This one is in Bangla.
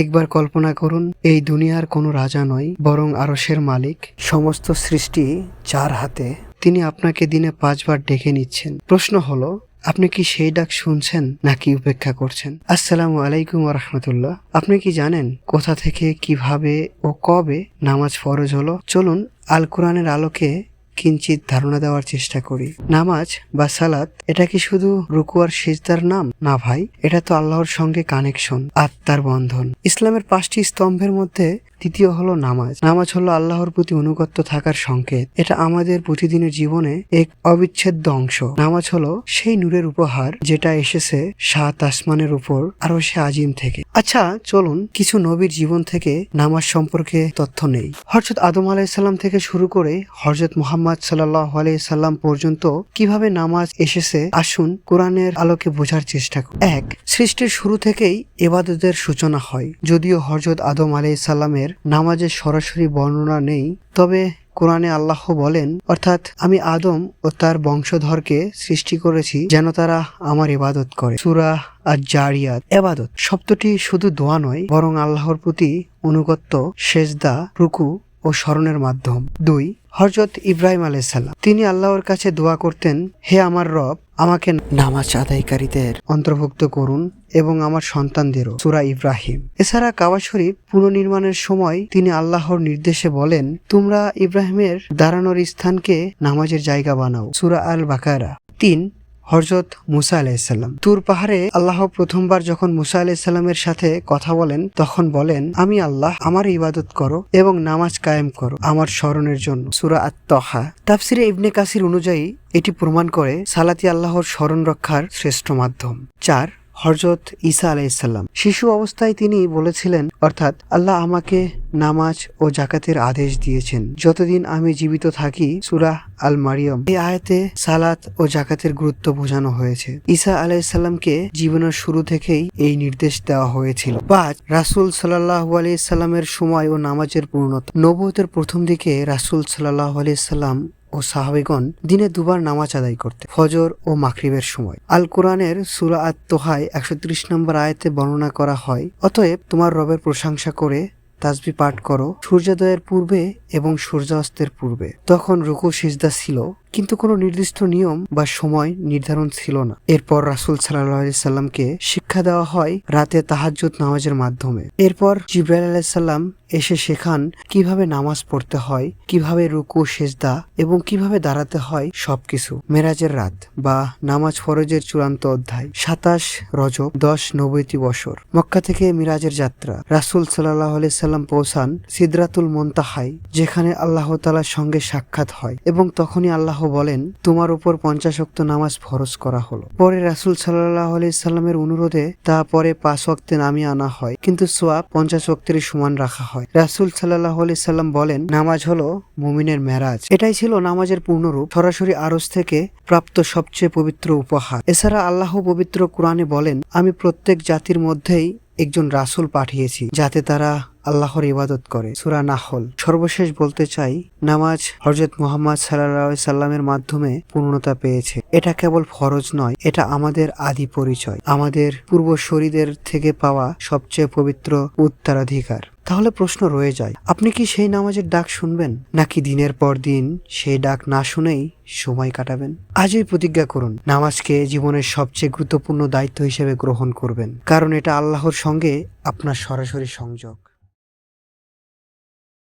একবার কল্পনা করুন, এই দুনিয়ার কোনো রাজা নয়, বরং আরশের মালিক। সমস্ত সৃষ্টি চার হাতে, তিনি আপনাকে দিনে পাঁচবার ডেকে নিচ্ছেন। প্রশ্ন হলো, আপনি কি সেই ডাক শুনছেন নাকি উপেক্ষা করছেন? আসসালামু আলাইকুম রহমতুল্লাহ। আপনি কি জানেন কোথা থেকে, কীভাবে ও কবে নামাজ ফরজ হলো? চলুন আল কোরআনের আলোকে কিঞ্চিত ধারণা দেওয়ার চেষ্টা করি। নামাজ বা সালাত, এটা কি শুধু রুকু আর সিজদার নাম? না ভাই, এটা তো আল্লাহর সঙ্গে কানেকশন আত্মার বন্ধন। ইসলামের পাঁচটি স্তম্ভের মধ্যে তৃতীয় হলো নামাজ। নামাজ হলো আল্লাহর প্রতি অনুগত্য থাকার সংকেত। এটা আমাদের প্রতিদিনের জীবনে এক অবিচ্ছেদ্য অংশ। নামাজ হলো সেই নূরের উপহার যেটা এসেছে সাত আসমানের উপর, আরও সে আজিম থেকে। আচ্ছা চলুন কিছু নবীর জীবন থেকে নামাজ সম্পর্কে তথ্য নেই। হরজত আদম আলাইসাল্লাম থেকে শুরু করে হরজত মোহাম্মদ সাল্লাহ আলাইসাল্লাম পর্যন্ত কীভাবে নামাজ এসেছে, আসুন কোরআনের আলোকে বোঝার চেষ্টা করি। এক, সৃষ্টির শুরু থেকেই এবাদতের সূচনা হয়। যদিও হরজত আদম আলাইসাল্লামের নামাজের সরাসরি বর্ণনা নেই। তবে কোরআনে আল্লাহ বলেন, অর্থাৎ আমি আদম ও তার বংশধরকে সৃষ্টি করেছি যেন তারা আমার ইবাদত করে। সুরা আর জারিয়াত এবাদত শব্দটি শুধু দোয়া নয়, বরং আল্লাহর প্রতি অনুগত্য, সেজদা, রুকু ও স্মরণের মাধ্যম। দুই হরজত ইব্রাহিম আলাইসাল্লাম তিনি আল্লাহর কাছে দোয়া করতেন, হে আমার রব, আমাকে নামাজ আদায়কারীদের অন্তর্ভুক্ত করুন এবং আমার সন্তানদেরও। সুরা ইব্রাহিম। এছাড়া কাবা শরীফ পুনর্নির্মাণের সময় তিনি আল্লাহর নির্দেশে বলেন, তোমরা ইব্রাহিমের দাঁড়ানোর স্থানকে নামাজের জায়গা বানাও। সুরা আল বাকারা তিন হরজত মুসা আলাইসাল্লাম তুর পাহাড়ে আল্লাহ প্রথমবার যখন মুসা আলাইসাল্লামের সাথে কথা বলেন, তখন বলেন, আমি আল্লাহ, আমার ইবাদত করো এবং নামাজ কায়েম করো আমার স্মরণের জন্য। সুরা আত্মহা তাফসিরে ইবনে কাসির অনুযায়ী এটি প্রমাণ করে সালাতি আল্লাহর স্মরণ রক্ষার শ্রেষ্ঠ মাধ্যম। চার হরজত ঈসা আলাইসাল্লাম শিশু অবস্থায় তিনি বলেছিলেন, অর্থাৎ আল্লাহ আমাকে নামাজ ও জাকাতের আদেশ দিয়েছেন। যতদিন আমি জীবিত থাকি সুরাহ আল মারিয়ম এই আয়াতে সালাত ও জাকাতের গুরুত্ব বোঝানো হয়েছে। ঈসা আলাইসাল্লামকে জীবনের শুরু থেকেই এই নির্দেশ দেওয়া হয়েছিল। পাঁচ রাসুল সাল্লাহ আলাইসাল্লামের সময় ও নামাজের পূর্ণতা। নবতের প্রথম দিকে রাসুল সাল্লাহ আলাইসাল্লাম ও সাহাবিগণ দিনে দুবার নামাজ আদায় করতে ফজর ও মাকরিবের সময়। আল কোরআনের সুরা আত তোহায় একশো ত্রিশ নম্বর আয়তে বর্ণনা করা হয়, অতএব তোমার রবের প্রশংসা করে তাজবি পাঠ করো সূর্যোদয়ের পূর্বে এবং সূর্যাস্তের পূর্বে। তখন রুকু সিজদা ছিল, কিন্তু কোনো নির্দিষ্ট নিয়ম বা সময় নির্ধারণ ছিল না। এরপর রাসুল সাল্লাহ সাল্লামকে শিক্ষা দেওয়া হয় রাতে তাহাজ্জুদ নামাজের মাধ্যমে। এরপর জিব্রাইল আলাইসাল্লাম এসে শেখান কীভাবে নামাজ পড়তে হয়, কীভাবে রুকু, সেজদা এবং কীভাবে দাঁড়াতে হয় সবকিছু। মেরাজের রাত বা নামাজ ফরজের চূড়ান্ত অধ্যায়, সাতাশ রজব, দশ নব্বইটি বছর। মক্কা থেকে মিরাজের যাত্রা। রাসুল সাল্লাহ সাল্লাম পৌঁছান সিদরাতুল মন্তাহাই, যেখানে আল্লাহ তালার সঙ্গে সাক্ষাৎ হয় এবং তখনই আল্লাহ বলেন, তোমার উপর পঞ্চাশ অক্ত নামাজ ফরজ করা হলো। পরে রাসুল সাল্লাহ সাল্লামের অনুরোধে তা পরে পাঁচ অক্তে নামিয়ে আনা হয়, কিন্তু সোয়াব পঞ্চাশ অক্তের সমান রাখা হয়। রাসুল সাল্লাহ আলি সাল্লাম বলেন, নামাজ হলো মুমিনের মেরাজ। এটাই ছিল নামাজের পূর্ণরূপ, সরাসরি আরস থেকে প্রাপ্ত সবচেয়ে পবিত্র উপহার। এছাড়া আল্লাহ পবিত্র কোরআনে বলেন, আমি প্রত্যেক জাতির মধ্যেই একজন রাসুল পাঠিয়েছি, যাতে তারা আল্লাহর ইবাদত করে। সুরা নাহল। সর্বশেষ বলতে চাই, নামাজ হজরত মোহাম্মদ সাল্লাহ সাল্লামের মাধ্যমে পূর্ণতা পেয়েছে। এটা কেবল ফরজ নয়, এটা আমাদের আদি পরিচয়। আমাদের পূর্ব পূর্বশরীদের থেকে পাওয়া সবচেয়ে পবিত্র উত্তরাধিকার। তাহলে প্রশ্ন রয়ে যায়, আপনি কি সেই নামাজের ডাক শুনবেন, নাকি দিনের পর দিন সেই ডাক না শুনেই সময় কাটাবেন? আজই প্রতিজ্ঞা করুন, নামাজকে জীবনের সবচেয়ে গুরুত্বপূর্ণ দায়িত্ব হিসেবে গ্রহণ করবেন, কারণ এটা আল্লাহর সঙ্গে আপনার সরাসরি সংযোগ।